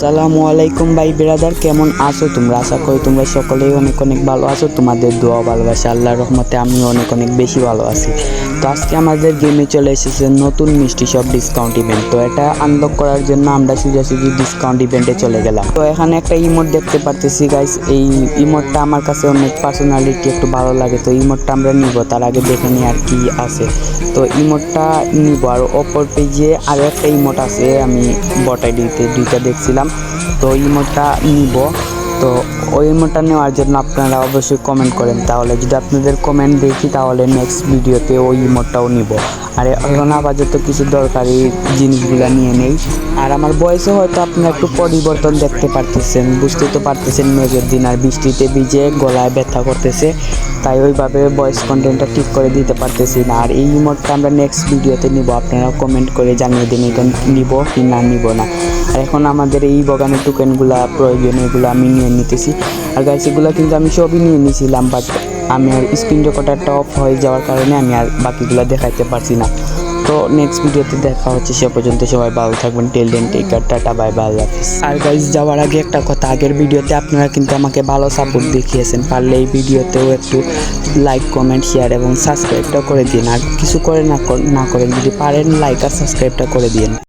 আসসালামু আলাইকুম ভাই ব্রাদার, কেমন আছো তোমরা? আশা করি তোমরা সকলেই অনেক অনেক ভালো আছো। তোমাদের দোয়া ভালোবাসা আল্লাহর রহমতে আমিও অনেক অনেক বেশি ভালো আছি। তো আজকে আমাদের গেমে চলে এসেছে নতুন মিষ্টি সব ডিসকাউন্ট ইভেন্ট তো এটা আনলক করার জন্য আমরা সোজাসুজি ডিসকাউন্ট ইভেন্টে চলে গেলাম। তো এখানে একটা ইমোট দেখতে পারতেছি গাইস এই ইমোটটা আমার কাছে অনেক পার্সোনালিটি একটু ভালো লাগে। তো ইমোটটা আমরা নিব, তার আগে দেখে নিই আর কি আছে। তো ইমোটটা নিব, আর অপর পেজে আরও একটা ইমোট আছে, আমি বটাই দিতে দুইটা দেখছিলাম। তো ইমোটটা নিব তো ওই ইমোটটা নেওয়ার জন্য আপনারা অবশ্যই কমেন্ট করেন। তাহলে যদি আপনাদের কমেন্ট দেখি, তাহলে নেক্সট ভিডিওতে ওই ইমোটটাও নিব। আর, এখন আপাতত কিছু দরকারি জিনিসগুলো নিয়ে নেই। আর আমার বয়সে হয়তো আপনারা একটু পরিবর্তন দেখতে পারতেছেন বুঝতে তো পারতেছেন মেঘের দিন আর বৃষ্টিতে ভিজে গলায় ব্যথা করতেছে। তাই ওইভাবে ভয়েস কন্টেন্টটা ঠিক করে দিতে পারতেছি না। আর এই ইমোটটা আমরা নেক্সট ভিডিওতে নিব। আপনারা কমেন্ট করে জানিয়ে দিন এটা নিব কি না নিব না। আর এখন আমাদের এই বাগানের টোকেনগুলো প্রয়োজন, এগুলো আমি নিয়ে নিতেছি। আর গাইস এগুলো কিন্তু আমি সবই নিয়ে নিয়েছিলাম বাট আমি আর স্ক্রিন রেকর্ডারটা অফ হয়ে যাওয়ার কারণে আমি আর বাকিগুলো দেখাইতে পারছি না। তো নেক্সট ভিডিওতে দেখা হচ্ছে, সে পর্যন্ত সবাই ভালো থাকবেন till then take care tata bye bye হাফিজ। আর গাইজ যাওয়ার আগে একটা কথা, আগের ভিডিওতে আপনারা কিন্তু আমাকে ভালো সাপোর্ট দেখিয়েছেন, পারলে এই ভিডিওতেও একটু লাইক কমেন্ট শেয়ার এবং সাবস্ক্রাইবটা করে দিন, আর কিছু করে না করেন, যদি পারেন লাইক আর সাবস্ক্রাইবটা করে দিন